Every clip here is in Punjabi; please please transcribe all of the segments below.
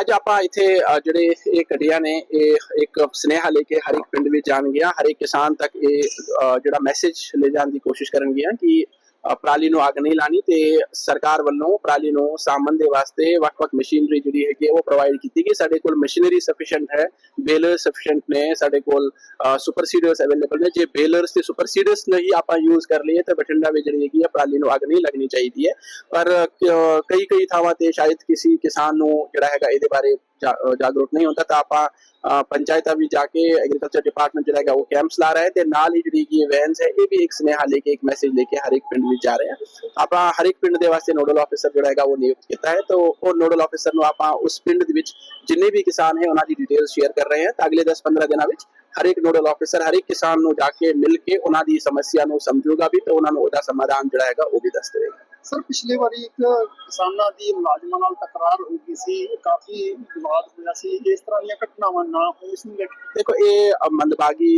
ਅੱਜ ਆਪਾਂ ਇੱਥੇ ਜਿਹੜੇ ਇਹ ਗੱਡੀਆਂ ਨੇ, ਇਹ ਇੱਕ ਸੁਨੇਹਾ ਲੈ ਕੇ ਹਰ ਇੱਕ ਪਿੰਡ ਵਿੱਚ ਜਾਣਗੀਆਂ। ਹਰ ਇੱਕ ਕਿਸਾਨ ਤੱਕ ਇਹ ਜਿਹੜਾ ਮੈਸੇਜ ਲੈ ਜਾਣ ਦੀ ਕੋਸ਼ਿਸ਼ ਕਰਨਗੀਆਂ ਕਿ ਪਰਾਲੀ ਨੂੰ ਅੱਗ ਨਹੀਂ ਲਾਣੀ ਤੇ ਸਰਕਾਰ ਵੱਲੋਂ ਪਰਾਲੀ ਨੂੰ ਸਾਂਭਣ ਦੇ ਵਾਸਤੇ ਵੱਖ-ਵੱਖ ਮਸ਼ੀਨਰੀ ਜਿਹੜੀ ਹੈਗੀ ਹੈ ਉਹ ਪ੍ਰੋਵਾਈਡ ਕੀਤੀ ਗਈ। ਸਾਡੇ ਕੋਲ ਮਸ਼ੀਨਰੀ ਸਫੀਸ਼ੀਐਂਟ ਹੈ ਬੇਲਰ ਸਫੀਸ਼ੀਐਂਟ ਨੇ ਸਾਡੇ ਕੋਲ ਸੁਪਰ ਸੀਡਰਸ ਅਵੇਲੇਬਲ ਨੇ। ਜੇ ਬੇਲਰਸ ਤੇ ਸੁਪਰ ਸੀਡਰਸ ਨਹੀਂ ਆਪਾਂ ਯੂਜ਼ ਕਰ ਲਈਏ ਤਾਂ ਬਠਿੰਡਾ ਵਿੱਚ ਜਿਹੜੀ ਹੈਗੀ ਹੈ ਪਰਾਲੀ ਨੂੰ ਅੱਗ ਨਹੀਂ ਲੱਗਣੀ ਚਾਹੀਦੀ ਹੈ। ਪਰ ਕਈ ਕਈ ਥਾਵਾਂ ਤੇ ਸ਼ਾਇਦ ਕਿਸੇ ਕਿਸਾਨ ਨੂੰ ਜਿਹੜਾ ਹੈਗਾ ਇਹਦੇ ਬਾਰੇ ਜਾ- ਜਾਗਰੂਕ ਨਹੀਂ ਹੁੰਦਾ ਤਾਂ ਆਪਾਂ ਅ, ਪੰਚਾਇਤਾਂ ਵੀ ਜਾ ਕੇ ਐਗਰੀਕਲਚਰ ਡਿਪਾਰਟਮੈਂਟ ਜਿਹੜਾ ਹੈਗਾ ਉਹ ਕੈਂਪਸ ਲਾ ਰਿਹਾ ਹੈ ਤੇ ਨਾਲ ਹੀ ਜਿਹੜੀ ਕੀ ਵੈਨਸ ਹੈ ਇਹ ਵੀ ਇੱਕ ਸੁਨੇਹਾ ਲੈ ਕੇ ਇੱਕ ਮੈਸੇਜ ਲੈ ਕੇ ਹਰ ਇੱਕ ਪਿੰਡ ਵਿੱਚ ਜਾ ਰਹੇ ਹਾਂ ਆਪਾਂ ਹਰ ਇੱਕ ਪਿੰਡ ਦੇ ਵਾਸਤੇ ਨੋਡਲ ਆਫੀਸਰ ਜਿਹੜਾ ਹੈਗਾ ਉਹ ਨਿਯੁਕਤ ਕੀਤਾ ਹੈ। ਤਾਂ ਉਹ ਨੋਡਲ ਆਫੀਸਰ ਨੂੰ ਆਪਾਂ ਉਸ ਪਿੰਡ ਦੇ ਵਿੱਚ ਜਿੰਨੇ ਵੀ ਕਿਸਾਨ ਹੈ, ਉਹਨਾਂ ਦੀ ਡਿਟੇਲ ਸ਼ੇਅਰ ਕਰ ਰਹੇ ਹਾਂ। ਤਾਂ ਅਗਲੇ 10-15 ਦਿਨਾਂ ਵਿੱਚ ਹਰ ਇੱਕ ਨੋਡਲ ਆਫੀਸਰ ਹਰ ਇੱਕ ਕਿਸਾਨ ਨੂੰ ਜਾ ਕੇ ਮਿਲ ਕੇ ਉਹਨਾਂ ਦੀ ਸਮੱਸਿਆ ਨੂੰ ਸਮਝੂਗਾ ਵੀ ਤੇ ਉਹਨਾਂ ਨੂੰ ਉਹਦਾ ਸਮਾਧਾਨ ਜਿਹੜਾ ਹੈਗਾ ਉਹ ਵੀ ਦੱਸ ਦੇਵੇਗਾ। ਸਰ, ਪਿਛਲੇ ਵਾਰੀ ਇੱਕ ਕਿਸਾਨਾਂ ਦੀ ਮੁਲਾਜ਼ਮਾਂ ਨਾਲ ਤਕਰਾਰ ਹੋ ਗਈ ਸੀ, ਕਾਫੀ ਵਿਵਾਦ ਹੋਇਆ ਸੀ, ਇਸ ਤਰ੍ਹਾਂ ਦੀਆਂ ਘਟਨਾਵਾਂ ਨਾ ਹੋਣ ਇਸ ਨੂੰ ਲੈ ਕੇ। ਦੇਖੋ, ਇਹ ਮੰਦਭਾਗੀ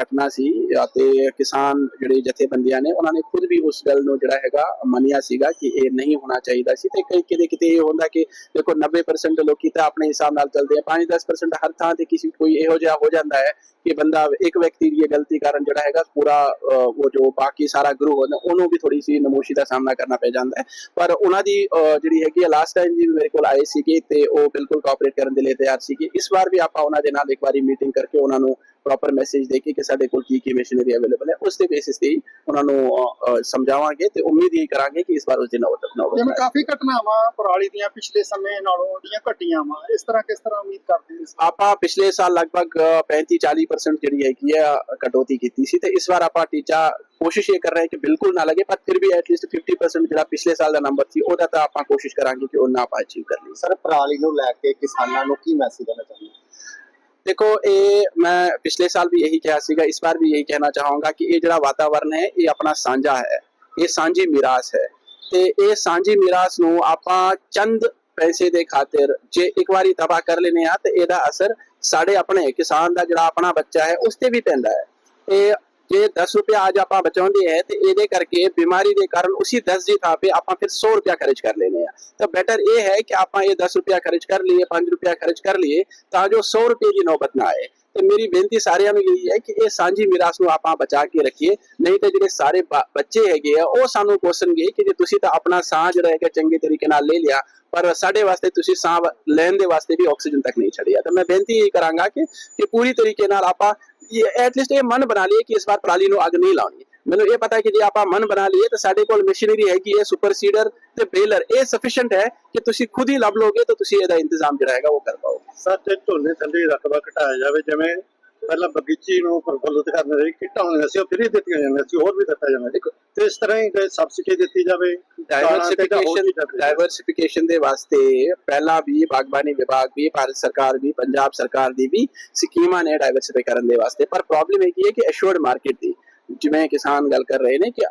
ਘਟਨਾ ਸੀ ਅਤੇ ਕਿਸਾਨ ਜਿਹੜੇ ਜਥੇਬੰਦੀਆਂ ਨੇ, ਉਹਨਾਂ ਨੇ ਖੁਦ ਵੀ ਉਸ ਗੱਲ ਨੂੰ ਜਿਹੜਾ ਹੈਗਾ ਮੰਨਿਆ ਸੀਗਾ ਕਿ ਇਹ ਨਹੀਂ ਹੋਣਾ ਚਾਹੀਦਾ ਸੀ ਤੇ ਕਈ ਕਿਤੇ ਕਿਤੇ ਇਹ ਹੁੰਦਾ ਕਿ ਦੇਖੋ 90% ਲੋਕੀ ਤਾਂ ਆਪਣੇ ਹਿਸਾਬ ਨਾਲ ਚੱਲਦੇ ਆ 5-10% ਹਰ ਥਾਂ ਤੇ ਕਿਸੇ, ਕੋਈ ਇਹੋ ਜਿਹਾ ਹੋ ਜਾਂਦਾ ਹੈ ਕਿ ਬੰਦਾ ਇੱਕ ਵਿਅਕਤੀ ਦੀ ਗਲਤੀ ਕਾਰਨ ਜਿਹੜਾ ਹੈਗਾ ਪੂਰਾ ਉਹ ਜੋ ਬਾਕੀ ਸਾਰਾ ਗਰੁੱਪ ਉਹਨੂੰ ਵੀ ਥੋੜੀ ਸੀ ਨਮੋਸ਼ੀ ਦਾ ਸਾਹਮਣਾ ਕਰਨਾ ਪੈ ਜਾਂਦਾ ਹੈ। ਪਰ ਉਹਨਾਂ ਦੀ ਜਿਹੜੀ ਹੈਗੀ ਹੈ ਲਾਸਟ ਟਾਈਮ ਵੀ ਮੇਰੇ ਕੋਲ ਆਏ ਸੀਗੇ ਤੇ ਉਹ ਬਿਲਕੁਲ ਕੋਆਪਰੇਟ ਕਰਨ ਦੇ ਲਈ ਤਿਆਰ ਸੀਗੇ। ਇਸ ਵਾਰ ਵੀ ਆਪਾਂ ਉਹਨਾਂ ਦੇ ਨਾਲ ਇੱਕ ਵਾਰੀ ਮੀਟਿੰਗ ਕਰਕੇ ਉਹਨਾਂ ਨੂੰ ਪ੍ਰੋਪਰ ਮੈਸੇਜ ਦੇ ਕੇ ਕਿ ਸਾਡੇ ਕੋਲ ਕੀ ਕੀ ਮਸ਼ੀਨਰੀ ਅਵੇਲੇਬਲ ਹੈ ਉਸ ਦੇ ਬੇਸਿਸ ਤੇ ਉਹਨਾਂ ਨੂੰ ਸਮਝਾਵਾਂਗੇ ਤੇ ਉਮੀਦ ਇਹ ਕਰਾਂਗੇ ਕਿ ਇਸ ਵਾਰ ਉਸ ਦੀ ਨੌਬਤ ਨੌਬਤ ਜਿਵੇਂ ਆਏ। ਕਾਫੀ ਘਟਨਾਵਾਂ ਪਰਾਲੀ ਦੀਆਂ ਪਿਛਲੇ ਸਮੇਂ ਨਾਲੋਂ ਦੀਆਂ ਘਟੀਆਂ ਵਾ। ਇਸ ਤਰ੍ਹਾਂ ਕਿਸ ਤਰ੍ਹਾਂ ਉਮੀਦ ਕਰਦੇ ਹੋ ਆਪਾਂ ਪਿਛਲੇ ਸਾਲ ਲਗਭਗ 35-40% ਜਿਹੜੀ ਹੈਗੀ ਹੈ ਕਟੌਤੀ ਕੀਤੀ ਸੀ ਤੇ ਇਸ ਵਾਰ ਆਪਾਂ ਟੀਚਾ ਕੋਸ਼ਿਸ਼ ਇਹ ਕਰ ਰਹੇ ਹਾਂ ਕਿ ਬਿਲਕੁਲ ਨਾ ਲੱਗੇ ਪਰ ਫਿਰ ਵੀ ਐਟਲੀਸਟ 50% ਜਿਹੜਾ ਪਿਛਲੇ ਸਾਲ ਦਾ ਨੰਬਰ ਸੀ ਉਹਦਾ ਤਾਂ ਆਪਾਂ ਕੋਸ਼ਿਸ਼ ਕਰਾਂਗੇ ਕਿ ਉਹ ਨਾ ਆਪਾਂ ਅਚੀਵ ਕਰ ਲਈਏ। ਸਰ ਪਰਾਲੀ ਨੂੰ ਲੈ ਕੇ ਕਿਸਾਨਾਂ ਨੂੰ ਕੀ ਮੈਸੇਜ ਦੇਣਾ ਚਾਹੁੰਦੇ ਦੇਖੋ, ਇਹ ਮੈਂ ਪਿਛਲੇ ਸਾਲ ਵੀ ਇਹੀ ਕਿਹਾ ਸੀਗਾ, ਇਸ ਵਾਰ ਵੀ ਇਹੀ ਕਹਿਣਾ ਚਾਹਾਂਗਾ ਕਿ ਇਹ ਜਿਹੜਾ ਵਾਤਾਵਰਣ ਹੈ, ਇਹ ਆਪਣਾ ਸਾਂਝਾ ਹੈ। ਇਹ ਸਾਂਝੀ ਮਿਰਾਸ ਹੈ। ਤੇ ਇਹ ਸਾਂਝੀ ਮਿਰਾਸ ਨੂੰ ਆਪਾਂ ਚੰਦ ਪੈਸੇ ਦੇ ਖਾਤਰ ਜੇ ਇੱਕ ਵਾਰੀ ਤਬਾਹ ਕਰ ਲੈਨੇ ਆ ਤੇ ਇਹਦਾ ਅਸਰ ਸਾਡੇ ਆਪਣੇ ਕਿਸਾਨ ਦਾ ਜਿਹੜਾ ਆਪਣਾ ਬੱਚਾ ਹੈ, ਉਸ ਤੇ ਵੀ ਪੈਂਦਾ ਹੈ। ਇਹ ਜੇ 10 ਰੁਪਏ ਅੱਜ ਆਪਾਂ ਬਚਾਉਂਦੇ ਹੈ ਤੇ ਇਹਦੇ ਕਰਕੇ ਬਿਮਾਰੀ ਦੇ ਕਾਰਨ ਉਸੇ 10 ਦੀ ਥਾਂ ਤੇ ਆਪਾਂ ਫਿਰ 100 ਰੁਪਏ ਖਰਚ ਕਰ ਲੈਨੇ ਆ ਤਾਂ ਬੈਟਰ ਇਹ ਹੈ ਕਿ ਆਪਾਂ ਇਹ 10 ਰੁਪਏ ਖਰਚ ਕਰ ਲਈਏ 5 ਰੁਪਏ ਖਰਚ ਕਰ ਲਈਏ ਤਾਂ ਜੋ 100 ਰੁਪਏ ਦੀ ਨੌਬਤ ਨਾ ਆਏ। ਤੇ ਮੇਰੀ ਬੇਨਤੀ ਸਾਰਿਆਂ ਨੂੰ ਇਹੀ ਹੈ ਕਿ ਇਹ ਸਾਂਝੀ ਮਿਰਾਸ ਨੂੰ ਆਪਾਂ ਬਚਾ ਕੇ ਰੱਖੀਏ। ਨਹੀਂ ਤੇ ਜਿਹੜੇ ਸਾਰੇ ਬੱਚੇ ਹੈਗੇ ਆ, ਉਹ ਸਾਨੂੰ ਕੋਸਣਗੇ ਕਿ ਜੇ ਤੁਸੀਂ ਤਾਂ ਆਪਣਾ ਸਾਹ ਜਿਹੜਾ ਹੈਗਾ ਚੰਗੇ ਤਰੀਕੇ ਨਾਲ ਲੈ ਲਿਆ, ਪਰ ਸਾਡੇ ਵਾਸਤੇ ਤੁਸੀਂ ਸਾਹ ਲੈਣ ਦੇ ਵਾਸਤੇ ਵੀ ਆਕਸੀਜਨ ਤੱਕ ਨਹੀਂ ਛੱਡਿਆ। ਤਾਂ ਮੈਂ ਬੇਨਤੀ ਇਹ ਕਰਾਂਗਾ ਕਿ ਕਿ ਪੂਰੀ ਤਰੀਕੇ ਨਾਲ ਆਪਾਂ ਐਟਲੀਸਟ ਇਹ ਮਨ ਬਣਾ ਲਈਏ ਕਿ ਇਸ ਵਾਰ ਪਰਾਲੀ ਨੂੰ ਅੱਗ ਨਹੀਂ ਲਾਉਣੀ। ਮੈਨੂੰ ਇਹ ਪਤਾ ਹੈ ਕਿ ਜੇ ਆਪਾਂ ਮਨ ਬਣਾ ਲਈਏ ਤਾਂ ਸਾਡੇ ਕੋਲ ਮਸ਼ੀਨਰੀ ਹੈਗੀ ਹੈ ਸੁਪਰ ਸੀਡਰ ਤੇ ਬੇਲਰ ਇਹ ਸਫੀਸ਼ੀਐਂਟ ਹੈ ਕਿ ਤੁਸੀਂ ਖੁਦ ਹੀ ਲੱਭ ਲੋਗੇ ਤਾਂ ਤੁਸੀਂ ਇਹਦਾ ਇੰਤਜ਼ਾਮ ਜਿਹੜਾ ਹੈਗਾ ਉਹ ਕਰ ਪਾਓਗੇ। ਸਰ ਤੇ ਝੋਨੇ ਥੱਲੇ ਰਕਬਾ ਘਟਾਇਆ ਜਾਵੇ, ਜਿਵੇਂ ਪਹਿਲਾਂ ਬਗੀਚੀ ਨੂੰ ਪ੍ਰਫੁੱਲਤ ਕਰਨ ਲਈ ਕਿੱਟਾਂ ਹੁੰਦੀਆਂ ਸੀ, ਉਹ ਫਰੀ ਦਿੱਤੀਆਂ ਜਾਂਦੀਆਂ ਸੀ, ਹੋਰ ਵੀ ਦਿੱਤਾ ਜਾਂਦਾ ਦੇਖੋ ਤੇ ਇਸ ਤਰ੍ਹਾਂ ਹੀ ਜੇ ਸਬਸਿਡੀ ਦਿੱਤੀ ਜਾਵੇ ਡਾਈਵਰਸਿਫਿਕੇਸ਼ਨ ਡਾਈਵਰਸਿਫਿਕੇਸ਼ਨ ਦੇ ਵਾਸਤੇ ਪਹਿਲਾਂ ਵੀ ਬਾਗਬਾਨੀ ਵਿਭਾਗ ਵੀ, ਭਾਰਤ ਸਰਕਾਰ ਵੀ, ਪੰਜਾਬ ਸਰਕਾਰ ਦੀ ਵੀ ਸਕੀਮਾਂ ਨੇ ਡਾਈਵਰਸਿਫਾਈ ਕਰਨ ਦੇ ਵਾਸਤੇ। ਪਰ ਪ੍ਰੋਬਲਮ ਇਹ ਕੀ ਹੈ ਕਿ ਐਸ਼ੋਰਡ ਮਾਰਕੀਟ ਦੀ, ਜਿਵੇਂ ਕਿਸਾਨ ਗੱਲ ਕਰ ਰਹੇ ਨੇ ਕਿ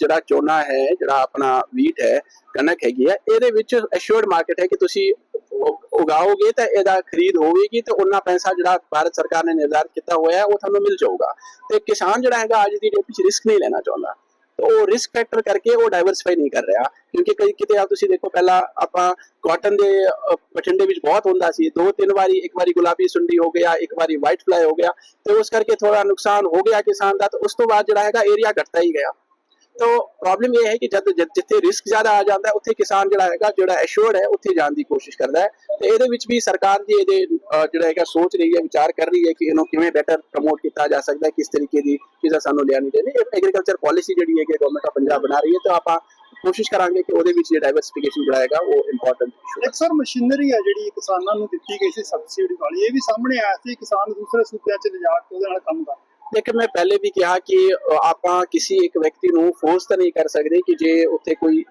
ਜਿਹੜਾ ਚੋਨਾ ਹੈ, ਜਿਹੜਾ ਆਪਣਾ ਵੀਟ ਹੈ, ਕਣਕ ਹੈਗੀ ਹੈ, ਇਹਦੇ ਵਿੱਚ ਐਸ਼ੋਰਡ ਮਾਰਕੀਟ ਹੈ ਕਿ ਤੁਸੀਂ ਉਗਾਓਗੇ ਤਾਂ ਇਹਦਾ ਖਰੀਦ ਹੋਵੇਗੀ ਤੇ ਉਹਨਾਂ ਪੈਸਾ ਜਿਹੜਾ ਭਾਰਤ ਸਰਕਾਰ ਨੇ ਨਿਰਧਾਰਿਤ ਕੀਤਾ ਹੋਇਆ ਹੈ, ਉਹ ਤੁਹਾਨੂੰ ਮਿਲ ਜਾਊਗਾ। ਤੇ ਕਿਸਾਨ ਜਿਹੜਾ ਹੈਗਾ ਅੱਜ ਦੀ ਡੇਟ ਵਿੱਚ ਰਿਸਕ ਨਹੀਂ ਲੈਣਾ ਚਾਹੁੰਦਾ। ਉਹ ਰਿਸਕ ਫੈਕਟਰ ਕਰਕੇ ਉਹ ਡਾਈਵਰਸਿਫਾਈ ਨਹੀਂ ਕਰ ਰਿਹਾ, ਕਿਉਂਕਿ ਕਈ ਕਿਤੇ ਆ ਤੁਸੀਂ ਦੇਖੋ ਪਹਿਲਾਂ ਆਪਾਂ ਕਾਟਨ ਦੇ ਬਠਿੰਡੇ ਵਿੱਚ ਬਹੁਤ ਹੁੰਦਾ ਸੀ। ਦੋ ਤਿੰਨ ਵਾਰੀ, ਇੱਕ ਵਾਰੀ ਗੁਲਾਬੀ ਸੁੰਡੀ ਹੋ ਗਿਆ, ਇੱਕ ਵਾਰੀ ਵਾਈਟ ਫਲਾਈ ਹੋ ਗਿਆ। ਤੇ ਉਸ ਕਰਕੇ ਥੋੜਾ ਨੁਕਸਾਨ ਹੋ ਗਿਆ ਕਿਸਾਨ ਦਾ, ਤੇ ਉਸ ਤੋਂ ਬਾਅਦ ਜਿਹੜਾ ਹੈਗਾ ਏਰੀਆ ਘਟਦਾ ਹੀ ਗਿਆ। ਤੋ ਪ੍ਰੋਬਲਮ ਇਹ ਹੈ ਕਿ ਜਦ ਜਿੱਥੇ ਰਿਸਕ ਜ਼ਿਆਦਾ ਆ ਜਾਂਦਾ, ਉੱਥੇ ਕਿਸਾਨ ਜਿਹੜਾ ਹੈਗਾ, ਜਿਹੜਾ ਐਸ਼ੋਰਡ ਹੈ, ਉੱਥੇ ਜਾਣ ਦੀ ਕੋਸ਼ਿਸ਼ ਕਰਦਾ ਹੈ। ਤੇ ਇਹਦੇ ਵਿੱਚ ਵੀ ਸਰਕਾਰ ਦੀ ਇਹਦੇ ਜਿਹੜਾ ਹੈਗਾ, ਸੋਚ ਰਹੀ ਹੈ, ਵਿਚਾਰ ਕਰ ਰਹੀ ਹੈ ਕਿ ਇਹਨੂੰ ਕਿਵੇਂ ਬੈਟਰ ਪ੍ਰਮੋਟ ਕੀਤਾ ਜਾ ਸਕਦਾ ਹੈ, ਕਿਸ ਤਰੀਕੇ ਦੀ ਚੀਜ਼ਾਂ ਸਾਨੂੰ ਲਿਆਣੀ ਚਾਹੀਦੀ ਐਗਰੀਕਲਚਰ ਪਾਲਿਸੀ ਜਿਹੜੀ ਹੈ ਕਿ ਗਵਰਨਮੈਂਟ ਆਫ ਪੰਜਾਬ ਬਣਾ ਰਹੀ ਹੈ, ਤਾਂ ਆਪਾਂ ਕੋਸ਼ਿਸ਼ ਕਰਾਂਗੇ ਕਿ ਉਹਦੇ ਵਿੱਚ ਜੇ ਡਾਈਵਰਸਿਫਿਕੇਸ਼ਨ ਜਿਹੜਾ ਹੈਗਾ, ਉਹ ਇੰਪੋਰਟੈਂਟ ਇਸ਼ੂ ਇੱਕ ਸਰ ਮਸ਼ੀਨਰੀ ਹੈ ਜਿਹੜੀ ਕਿਸਾਨਾਂ ਨੂੰ ਦਿੱਤੀ ਗਈ ਸੀ ਸਬਸਿਡੀ ਵਾਲੀ, ਇਹ ਵੀ ਸਾਹਮਣੇ ਆਇਆ ਸੀ, ਕਿਸਾਨ ਦੂਸਰੇ ਸੂਬਿਆਂ 'ਚ ਲਿਜਾ ਕੇ ਉਹਦੇ ਨਾਲ ਕੰਮ ਕਰ ਲੇਕਿਨ ਮੈਂ ਪਹਿਲੇ ਵੀ ਕਿਹਾ ਕਿ ਆਪਾਂ ਕਿਸੇ ਇੱਕ ਵਿਅਕਤੀ ਨੂੰ ਫੋਰਸ ਤਾਂ ਨਹੀਂ ਕਰ ਸਕਦੇ ਕਿ ਜੇ ਉੱਥੇ ਕੋਈ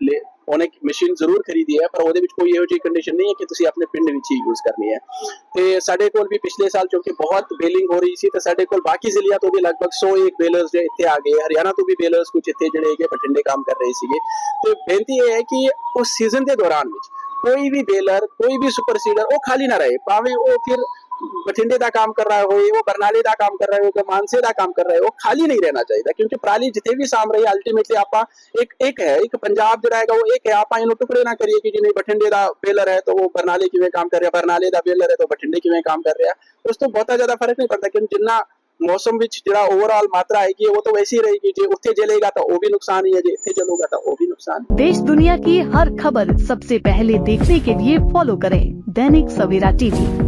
ਉਹਨੇ ਮਸ਼ੀਨ ਜ਼ਰੂਰ ਖਰੀਦੀ ਹੈ, ਪਰ ਉਹਦੇ ਵਿੱਚ ਕੋਈ ਇਹੋ ਜਿਹੀ ਕੰਡੀਸ਼ਨ ਨਹੀਂ ਹੈ ਕਿ ਤੁਸੀਂ ਆਪਣੇ ਪਿੰਡ ਵਿੱਚ ਹੀ ਯੂਜ਼ ਕਰਨੀ ਹੈ। ਤੇ ਸਾਡੇ ਕੋਲ ਵੀ ਪਿਛਲੇ ਸਾਲ ਕਿਉਂਕਿ ਬਹੁਤ ਬੇਲਿੰਗ ਹੋ ਰਹੀ ਸੀ, ਤੇ ਸਾਡੇ ਕੋਲ ਬਾਕੀ ਜ਼ਿਲ੍ਹਿਆਂ ਤੋਂ ਵੀ ਲਗਭਗ 101 ਬੇਲਰਸ ਜੋ ਇੱਥੇ ਆ ਗਏ, ਹਰਿਆਣਾ ਤੋਂ ਵੀ ਬੇਲਰਸ ਕੁਝ ਇੱਥੇ ਜਿਹੜੇ ਹੈਗੇ ਬਠਿੰਡੇ ਕੰਮ ਕਰ ਰਹੇ ਸੀਗੇ। ਤੇ ਬੇਨਤੀ ਇਹ ਹੈ ਕਿ ਉਸ ਸੀਜ਼ਨ ਦੇ ਦੌਰਾਨ ਵਿੱਚ ਕੋਈ ਵੀ ਬੇਲਰ ਕੋਈ ਵੀ ਸੁਪਰ ਸੀਡਰ ਉਹ ਖਾਲੀ ਨਾ ਰਹੇ, ਭਾਵੇਂ ਉਹ ਫਿਰ ਬਠਿੰਡੇ ਦਾ ਕੰਮ ਕਰ ਰਿਹਾ ਹੋਏ ਉਹ ਬਰਨਾਲੇ ਦਾ ਕੰਮ ਕਰ ਰਿਹਾ ਹੋਵੇ ਮਾਨਸੇ ਦਾ ਕੰਮ ਕਰ ਰਿਹਾ ਹੋਵੇ ਉਹ ਖਾਲੀ ਨਹੀਂ ਰਹਿਣਾ ਚਾਹੀਦਾ ਕਿਉਂਕਿ ਪਰਾਲੀ ਜਿੱਥੇ ਵੀ ਸਾਮ ਰਹੀ ਅਲਟੀਮੇਟਲੀ ਆਪਾਂ ਇੱਕ ਇੱਕ ਹੈ ਇੱਕ ਪੰਜਾਬ ਜਿਹੜਾ ਹੈਗਾ ਉਹ ਇੱਕ ਹੈ ਆਪਾਂ ਇਹਨੂੰ ਟੁਕੜੇ ਨਾ ਕਰੀਏ ਕਿ ਜਿਵੇਂ ਬਠਿੰਡੇ ਦਾ ਬੇਲਰ ਹੈ ਤਾਂ ਉਹ ਬਰਨਾਲੇ ਕਿਵੇਂ ਕੰਮ ਕਰ ਰਿਹਾ ਬਰਨਾਲੇ ਦਾ ਬੇਲਰ ਹੈ ਤਾਂ ਬਠਿੰਡੇ ਕਿਵੇਂ ਕੰਮ ਕਰ ਰਿਹਾ ਉਸ ਤੋਂ ਬਹੁਤਾ ਜ਼ਿਆਦਾ ਫਰਕ ਨਹੀਂ ਪੜਦਾ ਕਿਉਂਕਿ ਜਿੰਨਾ ਮੌਸਮ ਵਿੱਚ ਜਿਹੜਾ ਓਵਰਆਲ ਮਾਤਰਾ ਆਏਗੀ ਉਹ ਤਾਂ ਵੈਸੀ ਰਹੇਗੀ ਜੇ ਉੱਥੇ ਜਲੇਗਾ ਤਾਂ ਉਹ ਵੀ ਨੁਕਸਾਨ ਹੀ ਹੈ ਜੇ ਇੱਥੇ ਜਲੂਗਾ ਤਾਂ ਉਹ ਵੀ ਨੁਕਸਾਨ ਹੈ देश दुनिया की हर खबर सबसे पहले देखने के लिए फॉलो करें दैनिक सवेरा टीवी